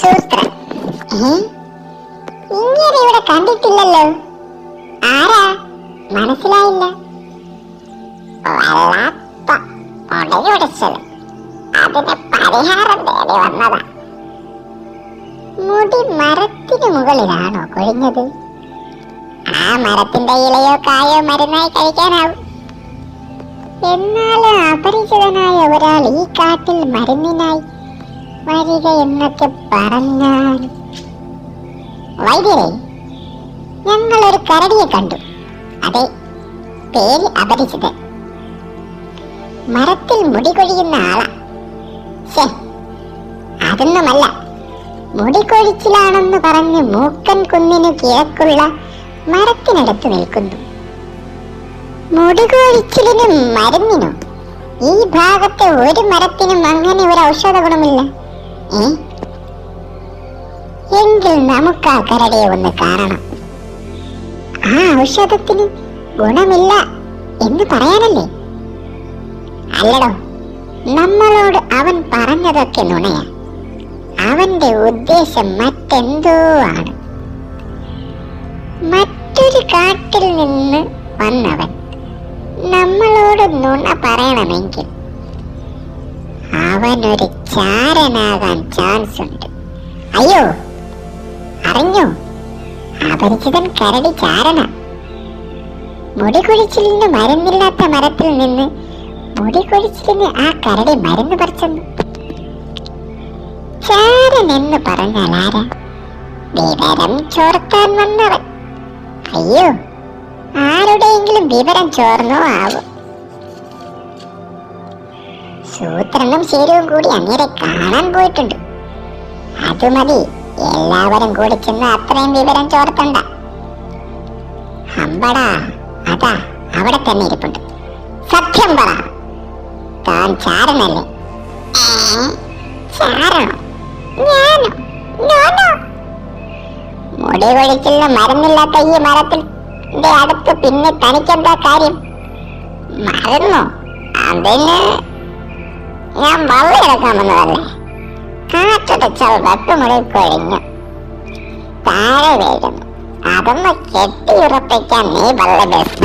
സൂത്രൻ? ഇങ്ങനെ ഇവിടെ കണ്ടിട്ടില്ലല്ലോ. ആരാ? മനസ്സിലായില്ല. വല്ലാത്ത മുടയുടച്ചത് അതിന് പരിഹാരം തേടി വന്നതാ. മുടി മരത്തിന് മുകളിലാണോ കൊഴിഞ്ഞത്? ആ മരത്തിന്റെ ഇലയോ കായോ മരുന്നായി കഴിക്കാനാവും. എന്നാലും അപരിചിതനായ ഒരാൾ ഈ കാട്ടിൽ മരുന്നിനായി വരിക എന്നൊക്കെ പറഞ്ഞാൽ. വൈദ്യരെ ഞങ്ങൾ ഒരു കരടിയെ കണ്ടു. അതെ പേര് അപരിചിതൻ. മരത്തിൽ മുടി കൊഴിയുന്ന ആളാ. ശ്ശേ, അതൊന്നുമല്ല. മുടി കൊഴിച്ചിലാണെന്ന് പറഞ്ഞ് മൂക്കൻ കുന്നിനു കിഴക്കുള്ള മരത്തിനടുത്ത് നിൽക്കുന്നു. മുടി കൊഴിച്ചിലിനും മരുന്നിനും? ഈ ഭാഗത്തെ ഒരു മരത്തിനും അങ്ങനെ ഒരു ഔഷധ ഗുണമില്ല എങ്കിൽ നമുക്ക് ആ കരടിയെ ഒന്ന് കാണണം. ആ ഔഷധത്തിന് ഗുണമില്ല എന്ന് പറയാനല്ലേ? അല്ലടോ നമ്മളോട് അവൻ പറഞ്ഞതൊക്കെ നുണയാ. അവന്റെ ഉദ്ദേശം മറ്റെന്തോ ആണ്. മറ്റൊരു കാട്ടിൽ നിന്ന് വന്നവൻ നമ്മളോട് നുണ പറയണമെങ്കിൽ അവനൊരു ചാരനാകാൻ ചാൻസ് ഉണ്ട് അയ്യോ അറിഞ്ഞോ? അപരിചിതൻ കരടി ചാരന. മുടി നിന്ന് മരുന്നില്ലാത്ത മരത്തിൽ നിന്ന് മുടി കൊഴിച്ചിലിന് ആ കരടി മരുന്ന് പറിച്ചെന്നു. ചാരൻ എന്ന് പറഞ്ഞാൽ ആരാ? വിവരം ചോർത്താൻ വന്നവൻ. അയ്യോ ആരുടെയെങ്കിലും വിവരം ചോർന്നോ ആവും. സൂത്രനും ശീരവും കൂടി അങ്ങേരെ കാണാൻ പോയിട്ടുണ്ട്. അത് മതി. എല്ലാവരും കൂടി ചെന്ന് അത്രയും വിവരം ചോർത്തണ്ട. അമ്പടാ അതാ അവിടെ തന്നെ ഇരിപ്പുണ്ട്. സത്യം പറ. താൻ ചാരനല്ലേ? മുടി കൊഴിച്ചിലിന് മരുന്നില്ലാത്ത ഈ മരത്തിൽ അടുത്ത് പിന്നെ തനിക്കെന്താ കാര്യം? മരുന്നോ അതിന് ഞാൻ വള്ളി എടുക്കാൻ വന്നതല്ലേ? കാറ്റടച്ചാൽ വെട്ടുമുടി കൊഴിഞ്ഞു. താഴെ വീഴുന്നു. അതൊന്ന് കെട്ടിയുറപ്പിക്കാൻ നീ വള്ളി ബെസ്ത